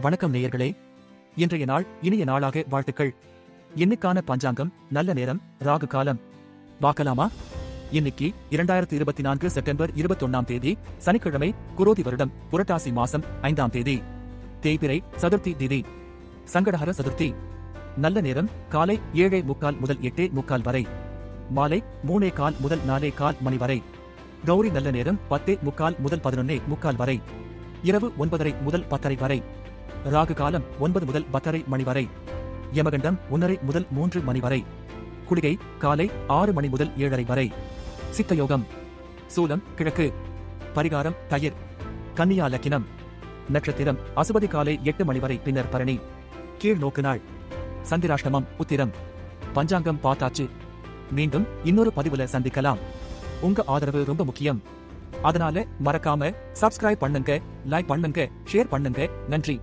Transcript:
வணக்கம் நேயர்களே. இன்றைய நாள் இனிய நாளாக வாழ்த்துக்கள். இன்னைக்கான பஞ்சாங்கம் நல்ல நேரம் ராகு காலம். பார்க்கலாமா? இன்னைக்கு இரண்டாயிரத்தி இருபத்தி நான்கு செப்டம்பர் இருபத்தொன்னாம் தேதி சனிக்கிழமை குரோதி வருடம் புரட்டாசி மாசம் ஐந்தாம் தேதி. தேய்பிரை சதுர்த்தி திதி. சங்கடஹர சதுர்த்தி. நல்ல நேரம் காலை ஏழே முக்கால் முதல் எட்டே முக்கால் வரை. மாலை மூணே கால் முதல் நாலே கால் மணி வரை. கௌரி நல்ல நேரம் பத்தே முக்கால் முதல் பதினொன்னே முக்கால் வரை. இரவு ஒன்பதரை முதல் பத்தரை வரை. ராகு காலம் ஒன்பது முதல் பத்தரை மணி வரை. யமகண்டம் ஒன்றரை முதல் மூன்று மணி வரை. குளிகை காலை ஆறு மணி முதல் ஏழரை வரை. சித்தயோகம். சூலம் கிழக்கு. பரிகாரம் தயிர். கன்னியா லக்கினம். நட்சத்திரம் அசுபதி காலை எட்டு மணி வரை பின்னர் பரணி. கீழ் நோக்கு நாள். சந்திராஷ்டமம் உத்திரம். பஞ்சாங்கம் பார்த்தாச்சு. மீண்டும் இன்னொரு பதிவுல சந்திக்கலாம். உங்க ஆதரவு ரொம்ப முக்கியம். அதனால மறக்காம சப்ஸ்கிரைப் பண்ணுங்க லைக் பண்ணுங்க ஷேர் பண்ணுங்க. நன்றி.